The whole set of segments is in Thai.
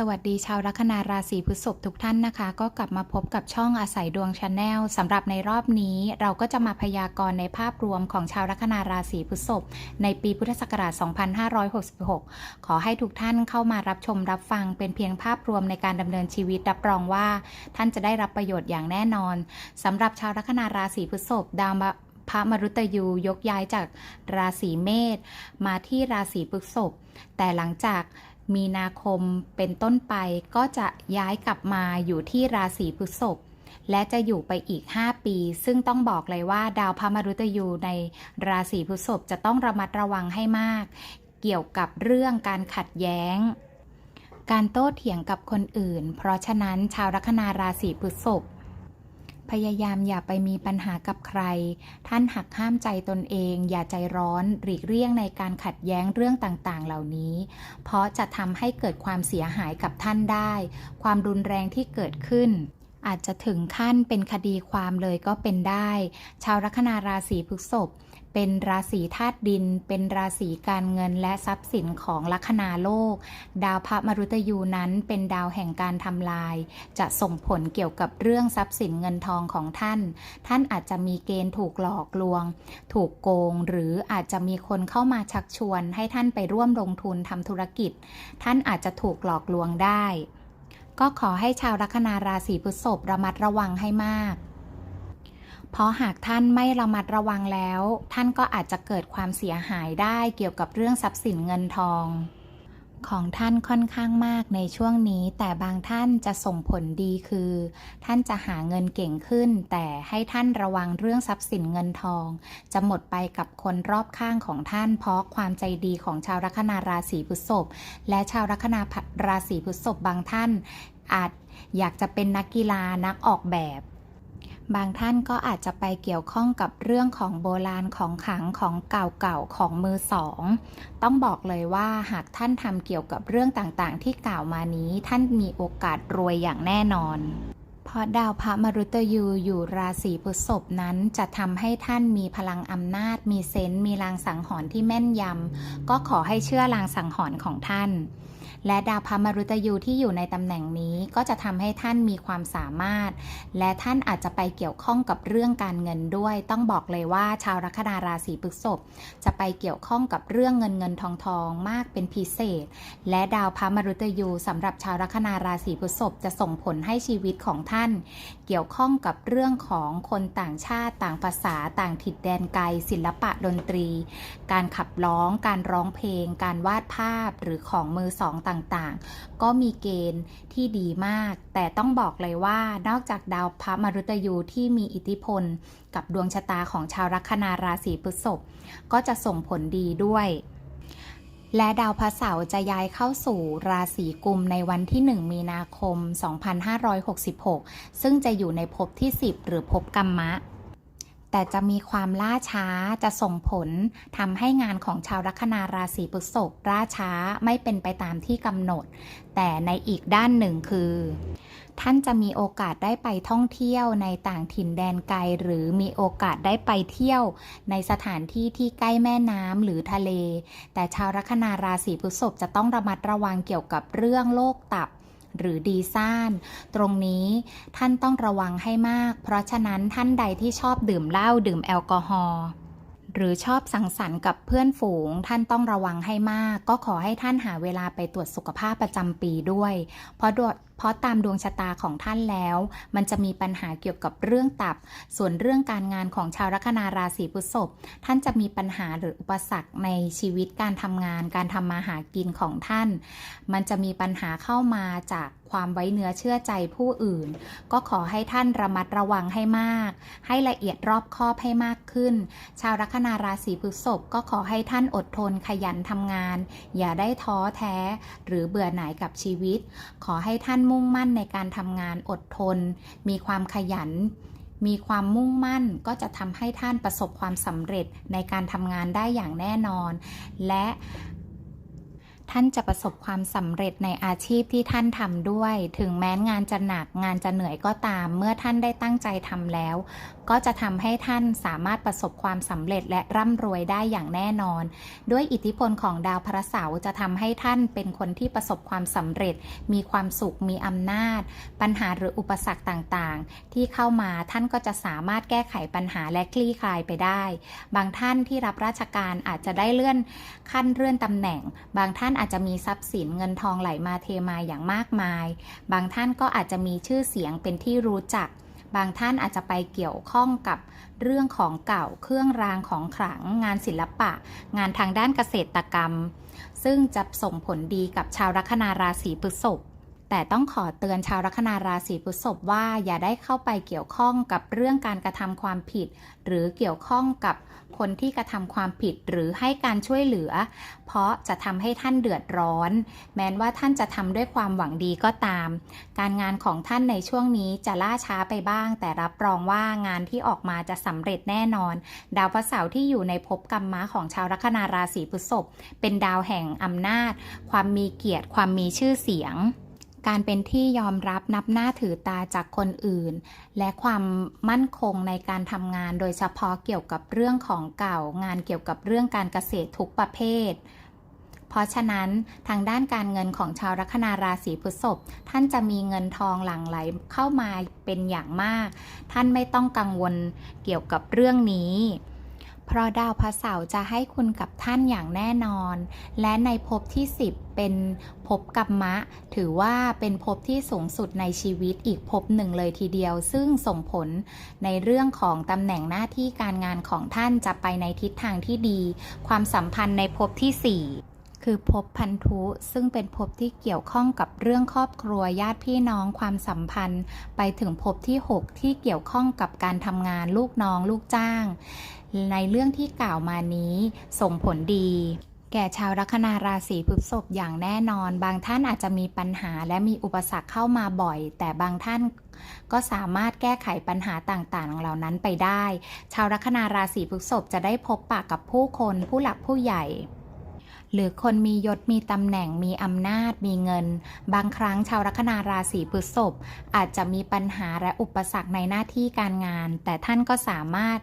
สวัสดีชาวลัคนาราศีพฤษภทุกท่านนะคะ ก็กลับมาพบกับช่องอาศัยดวงชาแนลสำหรับในรอบนี้ เราก็จะมาพยากรณ์ในภาพรวมของชาวลัคนาราศีพฤษภในปีพุทธศักราช 2566 ขอให้ทุกท่านเข้ามารับชมรับฟังเป็นเพียงภาพรวมในการดำเนินชีวิตรับรองว่า ท่านจะได้รับประโยชน์อย่างแน่นอนสำหรับชาวลัคนาราศีพฤษภดาวพระมรุตยูยกย้ายจากราศีเมษมาที่ราศีพฤษภแต่หลังจาก มีนาคมเป็นต้นไปก็จะย้ายกลับมาอยู่ที่ราศีพฤษภและจะอยู่ไปอีก 5 ปี ซึ่งต้องบอกเลยว่าดาวพระมรุตยูในราศีพฤษภจะต้องระมัดระวังให้มาก เกี่ยวกับเรื่องการขัดแย้ง การโต้เถียงกับคนอื่น เพราะฉะนั้นชาวลัคนาราศีพฤษภ พยายามอย่าไปมีปัญหากับใคร ท่านหักห้ามใจตนเอง อย่าใจร้อนหลีกเลี่ยงในการขัดแย้งเรื่องต่างๆ เหล่านี้ เพราะจะทำให้เกิดความเสียหายกับท่านได้ ความรุนแรงที่เกิดขึ้นอาจจะถึงขั้นเป็นคดีความเลยก็เป็นได้ ชาวลัคนาราศีพฤษภ เป็นราศีธาตุดิน เป็นราศีการเงินและทรัพย์สินของลัคนาโลก ดาวพระมรุตยูนั้นเป็นดาวแห่งการทำลาย จะส่งผลเกี่ยวกับเรื่องทรัพย์สินเงินทองของท่าน ท่านอาจจะมีเกณฑ์ถูกหลอกลวง ถูกโกง หรืออาจจะมีคนเข้ามาชักชวน ให้ท่านไปร่วมลงทุนทำธุรกิจ ท่านอาจจะถูกหลอกลวงได้ ก็ขอให้ชาวลัคนาราศีพฤษภระมัดระวังให้มาก เพราะหากท่านไม่ระมัดระวังแล้ว ท่านก็อาจจะเกิดความเสียหายได้เกี่ยวกับเรื่องทรัพย์สินเงินทอง ของท่านค่อนข้างมากในช่วงนี้ แต่บางท่านจะส่งผลดีคือ ท่านจะหาเงินเก่งขึ้น แต่ให้ท่านระวังเรื่องทรัพย์สินเงินทอง จะหมดไปกับคนรอบข้างของท่าน เพราะความใจดีของชาวลัคนาราศีพฤษภและชาวลัคนาราศีพฤษภบางท่าน อาจอยากจะเป็นนักกีฬานักออกแบบ บางท่านก็อาจจะไปเกี่ยวข้องกับเรื่องของโบราณของขังของเก่าๆของมือสอง ต้องบอกเลยว่าหากท่านทำเกี่ยวกับเรื่องต่างๆ ที่กล่าวมานี้ท่านมีโอกาสรวยอย่างแน่นอน เพราะดาวพระมรุตยูอยู่ราศีพฤษภนั้นจะทำให้ท่านมีพลังอำนาจ มีเซนส์มีลางสังหรณ์ที่แม่นยำก็ขอให้เชื่อลางสังหรณ์ของท่าน และดาวพระมรุตยูที่อยู่ในตำแหน่งนี้ก็จะทำให้ท่านมีความสามารถ และท่านอาจจะไปเกี่ยวข้องกับเรื่องการเงินด้วย ต้องบอกเลยว่าชาวลัคนาราศีพฤษภจะไปเกี่ยวข้องกับเรื่องเงินเงินทองทองมากเป็นพิเศษ และดาวพระมรุตยูสำหรับชาวลัคนาราศีพฤษภจะส่งผลให้ชีวิตของท่าน เกี่ยวข้องกับเรื่องของคนต่างชาติต่างภาษาต่างถิ่นแดนไกลศิลปะดนตรี การขับร้อง การร้องเพลง การวาดภาพหรือของมือสองต่างๆ ก็มีเกณฑ์ที่ดีมาก แต่ต้องบอกเลยว่านอกจากดาวพระมรุตยูที่มีอิทธิพล กับดวงชะตาของชาวลัคนาราศีพฤษภก็จะส่งผลดีด้วย และดาวพระเสาร์จะย้ายเข้าสู่ราศีกุมในวันที่ 1 มีนาคม 2566 ซึ่งจะอยู่ในภพที่ 10 หรือภพกรรมะ แต่จะมีความล่าช้าจะส่งผลทำให้งานของชาวลัคนาราศีพฤษภล่าช้าไม่เป็นไปตามที่กำหนด แต่ในอีกด้านหนึ่งคือ ท่านจะมีโอกาสได้ไปท่องเที่ยวในต่างถิ่นแดนไกล หรือมีโอกาสได้ไปเที่ยวในสถานที่ที่ใกล้แม่น้ำหรือทะเล แต่ชาวลัคนาราศีพฤษภจะต้องระมัดระวังเกี่ยวกับเรื่องโรคตับ หรือดีซ่าน ตรงนี้ท่านต้องระวังให้มาก เพราะฉะนั้นท่านใดที่ชอบดื่มเหล้าดื่มแอลกอฮอล์หรือชอบสังสรรค์กับเพื่อนฝูง ท่านต้องระวังให้มาก ก็ขอให้ท่านหาเวลาไปตรวจสุขภาพประจำปีด้วย เพราะดว เพราะตามดวงชะตาของท่านแล้ว มันจะมีปัญหาเกี่ยวกับเรื่องตับ ส่วนเรื่องการงานของชาวลัคนาราศีพฤษภท่านจะมีปัญหาหรืออุปสรรคในชีวิตการทำงาน การทำมาหากินของท่าน มันจะมีปัญหาเข้ามาจากความไว้เนื้อเชื่อใจผู้อื่น ก็ขอให้ท่านระมัดระวังให้มาก ให้ละเอียดรอบคอบให้มากขึ้น ชาวลัคนาราศีพฤษภก็ขอให้ท่านอดทนขยันทำงาน อย่าได้ท้อแท้ หรือเบื่อหน่ายกับชีวิต ขอให้ท่านมุ่งมั่นในการทำงานอดทน มีความขยัน มีความมุ่งมั่นก็จะทำให้ท่านประสบความสำเร็จในการทำงานได้อย่างแน่นอน และ ท่านจะประสบความสำเร็จในอาชีพที่ท่านทำด้วย ถึงแม้งานจะหนักงานจะเหนื่อยก็ตาม เมื่อท่านได้ตั้งใจทำแล้ว ก็จะทำให้ท่านสามารถประสบความสำเร็จและร่ำรวยได้อย่างแน่นอน ด้วยอิทธิพลของดาวพระเสาร์จะทำให้ท่านเป็นคนที่ประสบความสำเร็จ มีความสุขมีอำนาจ ปัญหาหรืออุปสรรคต่างๆ ที่เข้ามาท่านก็จะสามารถแก้ไขปัญหาและคลี่คลายไปได้ บางท่านที่รับราชการอาจจะได้เลื่อนขั้นเลื่อนตำแหน่ง บางท่านอาจจะมีทรัพย์สินเงินทองไหลมาเทมาอย่างมากมาย บางท่านก็อาจจะมีชื่อเสียงเป็นที่รู้จัก บางท่านอาจจะไปเกี่ยวข้องกับเรื่องของเก่าเครื่องรางของขลัง งานศิลปะ งานทางด้านเกษตรกรรม ซึ่งจะส่งผลดีกับชาวลัคนาราศีพฤษภ แต่ต้องขอเตือนชาวลัคนาราศีพฤษภว่าอย่าได้เข้าไปเกี่ยวข้องกับเรื่องการกระทำความผิด หรือเกี่ยวข้องกับคนที่กระทำความผิดหรือให้การช่วยเหลือ เพราะจะทำให้ท่านเดือดร้อน แม้ว่าท่านจะทำด้วยความหวังดีก็ตาม การงานของท่านในช่วงนี้จะล่าช้าไปบ้าง แต่รับรองว่างานที่ออกมาจะสำเร็จแน่นอน ดาวพระเสาร์ที่อยู่ในภพกรรมะของชาวลัคนาราศีพฤษภเป็นดาวแห่งอำนาจ ความมีเกียรติ ความมีชื่อเสียง การเป็นที่ยอมรับนับหน้าถือตาจากคนอื่น และความมั่นคงในการทำงานโดยเฉพาะเกี่ยวกับเรื่องของเก่างานเกี่ยวกับเรื่องการเกษตรทุกประเภท เพราะฉะนั้นทางด้านการเงินของชาวลัคนาราศีพฤษภท่านจะมีเงินทองหลั่งไหลเข้ามาเป็นอย่างมาก ท่านไม่ต้องกังวลเกี่ยวกับเรื่องนี้ เพราะดาวพระเสาร์จะให้คุณกับท่านอย่างแน่นอน และในภพที่ 10 เป็นภพกัมมะ ถือว่าเป็นภพที่สูงสุดในชีวิตอีกภพหนึ่งเลยทีเดียว ซึ่งส่งผลในเรื่องของตำแหน่งหน้าที่การงานของท่านจะไปในทิศทางที่ดี ความสัมพันธ์ในภพที่ 4 คือภพพันธุซึ่งเป็นภพที่เกี่ยวข้องกับเรื่องครอบครัวญาติพี่น้องความสัมพันธ์ ไปถึงภพที่ 6 ที่เกี่ยวข้องกับการทำงานลูกน้องลูกจ้าง ในเรื่องที่กล่าวมานี้ส่งผลดี แก่ชาวลัคนาราศีพฤษภอย่างแน่นอน บางท่านอาจจะมีปัญหาและมีอุปสรรคเข้ามาบ่อย แต่บางท่านก็สามารถแก้ไขปัญหาต่างๆ เหล่านั้นไปได้ ชาวลัคนาราศีพฤษภจะได้พบปะกับผู้คนผู้หลักผู้ใหญ่ หรือคนมียศมีตำแหน่งมีอำนาจมีเงิน บางครั้งชาวลัคนาราศีพฤษภอาจจะมีปัญหาและอุปสรรคในหน้าที่การงาน แต่ท่านก็สามารถ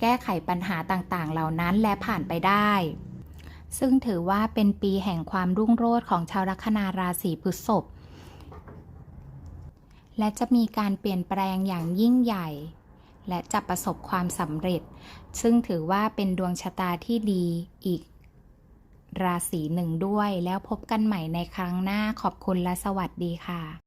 แก้ไขปัญหาต่างๆ เหล่านั้นและผ่านไปได้ซึ่งถือว่าเป็นปีแห่งความรุ่งโรจน์ของชาวลัคนาราศีพฤษภ และจะมีการเปลี่ยนแปลงอย่างยิ่งใหญ่ และจะประสบความสำเร็จ ซึ่งถือว่าเป็นดวงชะตาที่ดีอีก ราศีหนึ่งด้วย แล้วพบกันใหม่ในครั้งหน้าขอบคุณและสวัสดีค่ะ